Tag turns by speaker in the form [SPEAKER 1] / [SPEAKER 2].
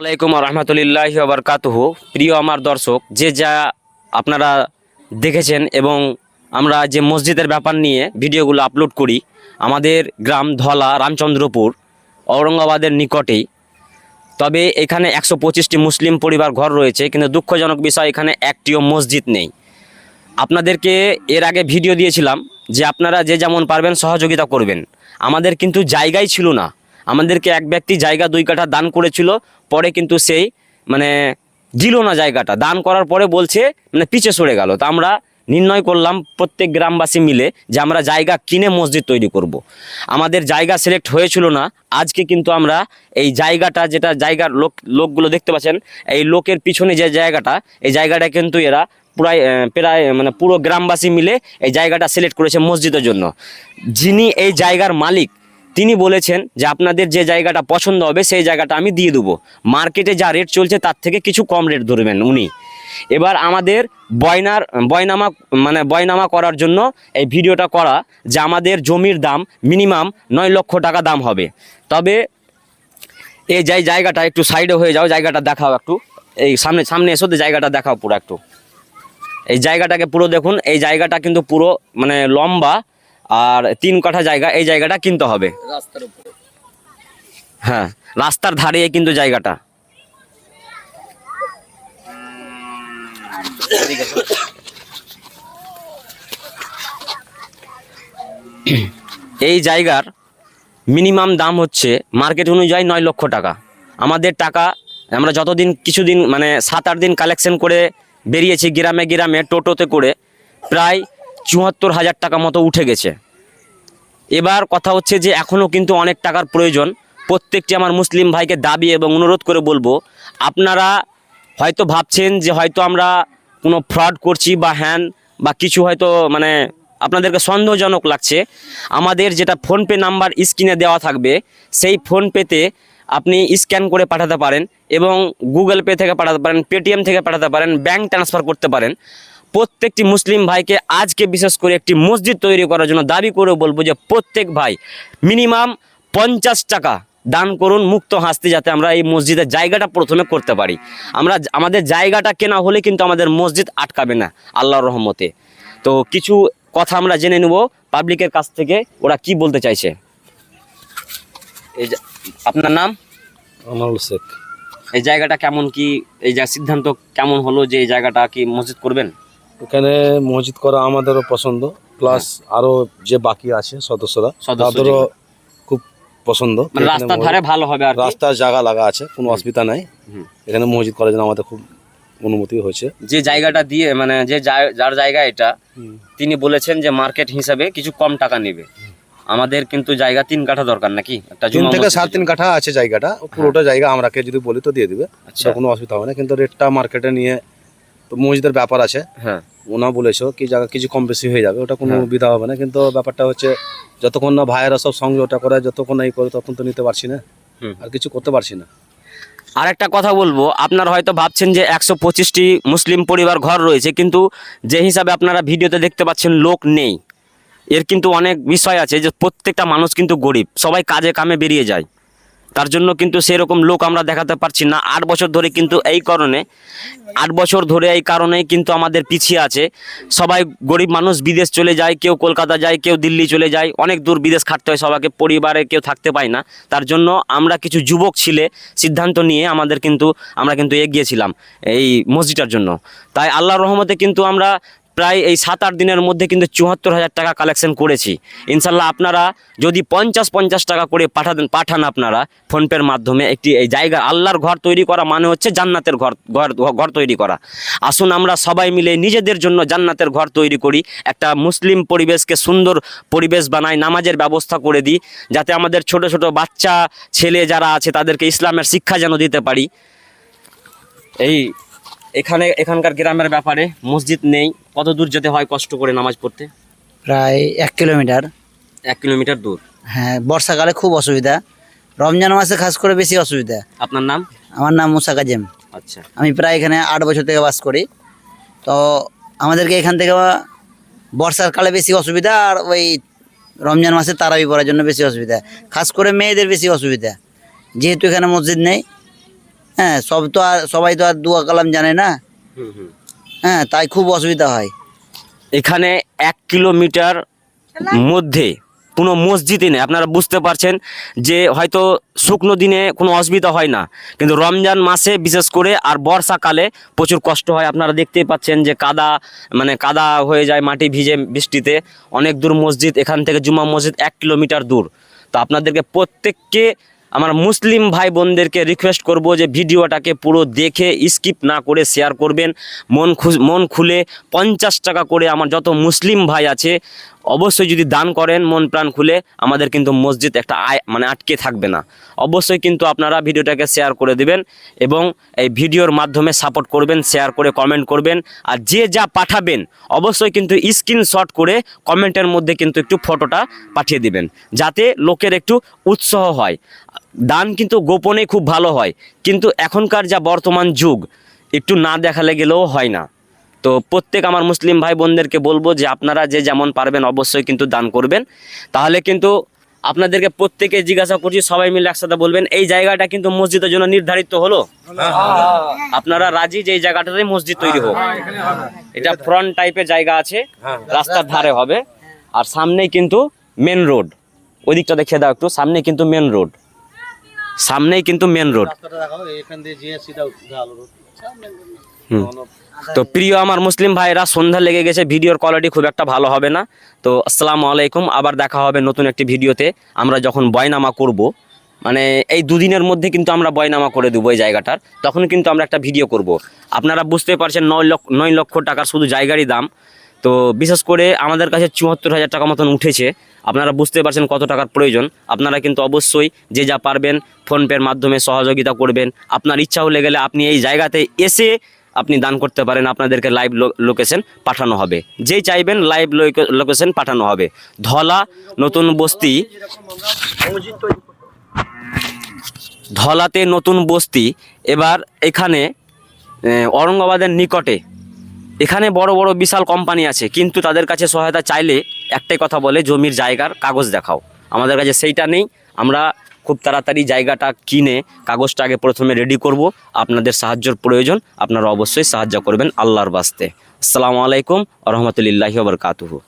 [SPEAKER 1] আলাইকুম রহমতুলিল্লাহ বরকাতুহ। প্রিয় আমার দর্শক, যে যা আপনারা দেখেছেন এবং আমরা যে মসজিদের ব্যাপার নিয়ে ভিডিওগুলো আপলোড করি, আমাদের গ্রাম ধলা রামচন্দ্রপুর, ঔরঙ্গাবাদের নিকটেই। তবে এখানে একশো পঁচিশটি মুসলিম পরিবার ঘর রয়েছে, কিন্তু দুঃখজনক বিষয়, এখানে একটিও মসজিদ নেই। আপনাদেরকে এর আগে ভিডিও দিয়েছিলাম যে আপনারা যে যেমন পারবেন সহযোগিতা করবেন। আমাদের কিন্তু জায়গাই ছিল না। আমাদেরকে এক ব্যক্তি জায়গা দুই কাঠা দান করেছিল, পরে কিন্তু সেই মানে দিল না জায়গাটা। দান করার পরে বলছে মানে পিছে সরে গেল। তা আমরা নির্ণয় করলাম প্রত্যেক গ্রামবাসী মিলে যে আমরা জায়গা কিনে মসজিদ তৈরি করব। আমাদের জায়গা সিলেক্ট হয়েছিল না। আজকে কিন্তু আমরা এই জায়গাটা যেটা জায়গার লোক, লোকগুলো দেখতে পাচ্ছেন, এই লোকের পিছনে যে জায়গাটা, এই জায়গাটা কিন্তু এরা প্রায় প্রায় মানে পুরো গ্রামবাসী মিলে এই জায়গাটা সিলেক্ট করেছে মসজিদের জন্য। যিনি এই জায়গার মালিক তিনি বলেছেন যে আপনাদের যে জায়গাটা পছন্দ হবে, সেই জায়গাটা আমি দিয়ে দেবো। মার্কেটে যা রেট চলছে, তার থেকে কিছু কম রেট ধরবেন উনি। এবার আমাদের বয়নার, বয়নামা মানে বয়নামা করার জন্য এই ভিডিওটা করা যে আমাদের জমির দাম মিনিমাম নয় লক্ষ টাকা দাম হবে। তবে এই যাই জায়গাটা একটু সাইডে হয়ে যাও, জায়গাটা দেখাও একটু। এই সামনে সামনে এসো, জায়গাটা দেখাও পুরো একটু। এই জায়গাটাকে পুরো দেখুন, এই জায়গাটা কিন্তু পুরো মানে লম্বা। আর তিন কাঠা জায়গা এই জায়গাটা কিনতে হবে।
[SPEAKER 2] রাস্তার উপরে।
[SPEAKER 1] হ্যাঁ রাস্তার ধারে কিন্তু জায়গাটা। এই জায়গার মিনিমাম দাম হচ্ছে মার্কেট অনুযায়ী নয় লক্ষ টাকা। আমাদের টাকা আমরা যতদিন কিছুদিন মানে সাত আট দিন কালেকশন করে বেরিয়েছি গ্রামে গ্রামে টোটোতে করে প্রায় চুয়াত্তর হাজার টাকা মতো উঠে গেছে। এবার কথা হচ্ছে যে এখনও কিন্তু অনেক টাকার প্রয়োজন। প্রত্যেকটি আমার মুসলিম ভাইকে দাবি এবং অনুরোধ করে বলব, আপনারা হয়তো ভাবছেন যে হয়তো আমরা কোনো ফ্রড করছি বা হ্যান বা কিছু হয়তো মানে আপনাদেরকে সন্দেহজনক লাগছে। আমাদের যেটা ফোনপে নাম্বার স্ক্রিনে দেওয়া থাকবে, সেই ফোনপেতে আপনি স্ক্যান করে পাঠাতে পারেন এবং গুগল পে থেকে পাঠাতে পারেন, পেটিএম থেকে পাঠাতে পারেন ব্যাঙ্ক ট্রান্সফার করতে পারেন। প্রত্যেকটি মুসলিম ভাইকে আজকে বিশেষ করে একটি মসজিদ তৈরি করার জন্য দাবি করে বলব যে প্রত্যেক ভাই মিনিমাম পঞ্চাশ টাকা দান করুন মুক্ত হাসতে যাতে আমরা এই মসজিদের জায়গাটা প্রথমে করতে পারি। আমরা আমাদের জায়গাটা কেনা হলে কিন্তু আমাদের মসজিদ আটকাবে না আল্লাহর রহমতে। তো কিছু কথা আমরা জেনে নেব পাবলিকের কাছ থেকে ওরা কি বলতে চাইছে? এই আপনার নাম?
[SPEAKER 2] শেখ।
[SPEAKER 1] এই জায়গাটা কেমন কি এই যা সিদ্ধান্ত কেমন হলো যে এই জায়গাটা কি মসজিদ করবেন?
[SPEAKER 2] এখানে মসজিদ করা আমাদেরও পছন্দ প্লাস আরও যে বাকি আছে সদস্যরা তাদেরও খুব পছন্দ।
[SPEAKER 1] মানে রাস্তার ধারে ভালো হবে আর
[SPEAKER 2] রাস্তার জায়গা লাগা আছে কোনো অসুবিধা নাই। এখানে মসজিদ করার জন্য আমাদের খুব অনুমতি হয়েছে।
[SPEAKER 1] যে জায়গাটা দিয়ে মানে যে যার জায়গা এটা তিনি বলেছেন যে মার্কেট হিসাবে কিছু কম টাকা নেবে। আমাদের কিন্তু জায়গা তিন কাঠা দরকার নাকি? একটা
[SPEAKER 2] তিন থেকে সাত তিন কাঠা আছে জায়গাটা পুরোটা জায়গা আমরাকে যদি বলি তো দিয়ে দিবে।
[SPEAKER 1] আচ্ছা।
[SPEAKER 2] কোনো অসুবিধা হবে না কিন্তু রেটটা মার্কেটে নিয়ে মসজিদের ব্যাপার আছে।
[SPEAKER 1] হ্যাঁ।
[SPEAKER 2] ওনা বলেছ কি জায়গা কিছু কম বেশি হয়ে যাবে ওটা কোনো
[SPEAKER 1] হ্যাঁ।
[SPEAKER 2] সুবিধা হবে না। কিন্তু ব্যাপারটা হচ্ছে যতক্ষণ না ভাইয়েরা সব সঙ্গে ওটা করে যতক্ষণ না এই করে তখন তো নিতে পারছি না। আর কিছু করতে পারছি না।
[SPEAKER 1] আর একটা কথা বলব আপনারা হয়তো ভাবছেন যে একশো পঁচিশটি মুসলিম পরিবার ঘর রয়েছে কিন্তু যে হিসাবে আপনারা ভিডিওতে দেখতে পাচ্ছেন লোক নেই। এর কিন্তু অনেক বিষয় আছে যে প্রত্যেকটা মানুষ কিন্তু গরিব সবাই কাজে কামে বেরিয়ে যায়। তার জন্য কিন্তু সেরকম লোক আমরা দেখাতে পারছি না। আট বছর ধরে কিন্তু এই কারণে, আট বছর ধরে এই কারণেই কিন্তু আমাদের পিছিয়ে আছে। সবাই গরিব মানুষ, বিদেশ চলে যায়, কেউ কলকাতা যায়, কেউ দিল্লি চলে যায়, অনেক দূর বিদেশ খাটতে হয় সবাইকে, পরিবারে কেউ থাকতে পায় না। তার জন্য আমরা কিছু যুবক ছিলে, সিদ্ধান্ত নিয়ে আমাদের কিন্তু, আমরা কিন্তু এগিয়েছিলাম এই মসজিদটার জন্য। তাই আল্লাহর রহমতে কিন্তু আমরা প্রায় এই সাত আট দিনের মধ্যে কিন্তু চুয়াত্তর হাজার টাকা কালেকশন করেছি। ইনশাল্লাহ আপনারা যদি পঞ্চাশ পঞ্চাশ টাকা করে পাঠাতেন, পাঠান আপনারা ফোনপের মাধ্যমে একটি এই জায়গা, আল্লাহর ঘর তৈরি করা মানে হচ্ছে জান্নাতের ঘর ঘর ঘর তৈরি করা। আসুন আমরা সবাই মিলে নিজেদের জন্য জান্নাতের ঘর তৈরি করি, একটা মুসলিম পরিবেশকে সুন্দর পরিবেশ বানাই, নামাজের ব্যবস্থা করে দিই, যাতে আমাদের ছোট ছোট বাচ্চা, ছেলে যারা আছে তাদেরকে ইসলামের শিক্ষা যেন দিতে পারি। এই এখানে এখানকার গ্রামের ব্যাপারে মসজিদ নেই। কত দূর যেতে হয় কষ্ট করে নামাজ পড়তে?
[SPEAKER 3] প্রায় এক কিলোমিটার।
[SPEAKER 1] এক কিলোমিটার দূর।
[SPEAKER 3] হ্যাঁ বর্ষাকালে খুব অসুবিধা। রমজান মাসে খাস করে বেশি অসুবিধা।
[SPEAKER 1] আপনার নাম?
[SPEAKER 3] আমার নাম মুসা কাজেম।
[SPEAKER 1] আচ্ছা।
[SPEAKER 3] আমি প্রায় এখানে আট বছর থেকে বাস করি। তো আমাদেরকে এখান থেকে বর্ষার কালে বেশি অসুবিধা আর ওই রমজান মাসে তারাবি পড়ার জন্য বেশি অসুবিধা। খাস করে মেয়েদের বেশি অসুবিধা। যেহেতু এখানে মসজিদ নেই হ্যাঁ সব তো আর সবাই তো আর দুয়া কালাম জানে না। হ্যাঁ তাই খুব অসুবিধা হয়।
[SPEAKER 1] এখানে এক কিলোমিটার মধ্যে কোনো মসজিদই নেই। আপনারা বুঝতে পারছেন যে হয়তো শুকনো দিনে কোনো অসুবিধা হয় না। কিন্তু রমজান মাসে বিশেষ করে আর বর্ষাকালে প্রচুর কষ্ট হয়। আপনারা দেখতেই পাচ্ছেন যে কাদা মানে কাদা হয়ে যায় মাটি ভিজে বৃষ্টিতে। অনেক দূর মসজিদ এখান থেকে জুমা মসজিদ এক কিলোমিটার দূর। তো আপনাদেরকে প্রত্যেককে আমার মুসলিম ভাই বোনদেরকে রিকোয়েস্ট করব যে ভিডিওটাকে পুরো দেখে স্কিপ না করে শেয়ার করবেন। মন মন খুলে পঞ্চাশ টাকা করে আমার যত মুসলিম ভাই আছে অবশ্যই যদি দান করেন, মন প্রাণ খুলে, আমাদের কিন্তু মসজিদ একটা আয় মানে আটকে থাকবে না। অবশ্যই কিন্তু আপনারা ভিডিওটাকে শেয়ার করে দিবেন এবং এই ভিডিওর মাধ্যমে সাপোর্ট করবেন শেয়ার করে কমেন্ট করবেন। আর যে যা পাঠাবেন, অবশ্যই কিন্তু স্ক্রিনশট করে কমেন্টের মধ্যে কিন্তু একটু ফটোটা পাঠিয়ে দিবেন, যাতে লোকের একটু উৎসাহ হয়। দান কিন্তু গোপনে খুব ভালো হয়, কিন্তু এখনকার যা বর্তমান যুগ, একটু না দেখালে গেলেও হয় না। তো প্রত্যেক আমার মুসলিম ভাই বোনদেরকে বলব যে আপনারা যে যেমন পারবেন অবশ্যই কিন্তু দান করবেন। তাহলে কিন্তু আপনাদেরকে প্রত্যেকে জিজ্ঞাসা করছি সবাই মিলে একসাথে বলবেন এই জায়গাটা কিন্তু মসজিদের জন্য নির্ধারিত হলো? আপনারা রাজি যে এই জায়গাটাতে মসজিদ তৈরি হোক? এটা ফ্রন্ট টাইপের জায়গা আছে রাস্তার ধারে হবে। আর সামনেই কিন্তু মেন রোড ওই দিকটা দেখে দাও একটু সামনে কিন্তু মেন রোড সামনেই কিন্তু মেন রোড তো প্রিয় আমার মুসলিম ভাইরা সন্ধ্যা লেগে গেছে, ভিডিওর কোয়ালিটি খুব একটা ভালো হবে না। তো আসসালামু আলাইকুম, আবার দেখা হবে নতুন একটি ভিডিওতে। আমরা যখন বয়নামা করব মানে এই দুদিনের মধ্যে কিন্তু আমরা বয়নামা করে দেবো এই জায়গাটার, তখন কিন্তু আমরা একটা ভিডিও করব। আপনারা বুঝতে পারছেন নয় লক্ষ নয় লক্ষ টাকার শুধু জায়গারই দাম। তো বিশেষ করে আমাদের কাছে চুয়াত্তর হাজার টাকা মতন উঠেছে। আপনারা বুঝতে পারছেন কত টাকার প্রয়োজন। আপনারা কিন্তু অবশ্যই যে যা পারবেন, ফোনপের মাধ্যমে সহযোগিতা করবেন। আপনার ইচ্ছা হলে গেলে আপনি এই জায়গাতে এসে আপনি দান করতে পারেন আপনাদেরকে লাইভ লোকেশন পাঠানো হবে। যেই চাইবেন লাইভ লোকেশন পাঠানো হবে। ধলা নতুন বস্তি ধলাতে নতুন বস্তি এবার এখানে আহ, ঔরঙ্গাবাদের নিকটে। এখানে বড় বড় বিশাল কোম্পানি আছে কিন্তু তাদের কাছে সহায়তা চাইলে একটাই কথা বলে জমির জায়গার কাগজ দেখাও। আমাদের কাছে সেইটা নেই আমরা খুব তাড়াতাড়ি জায়গাটা কিনে কাগজটা আগে প্রথমে রেডি করব। আপনাদের সাহায্যর প্রয়োজন, আপনারা অবশ্যই সাহায্য করবেন আল্লাহর বাস্তে। আসসালামু আলাইকুম রহমতুলিল্লাহি ওবরকাতুহু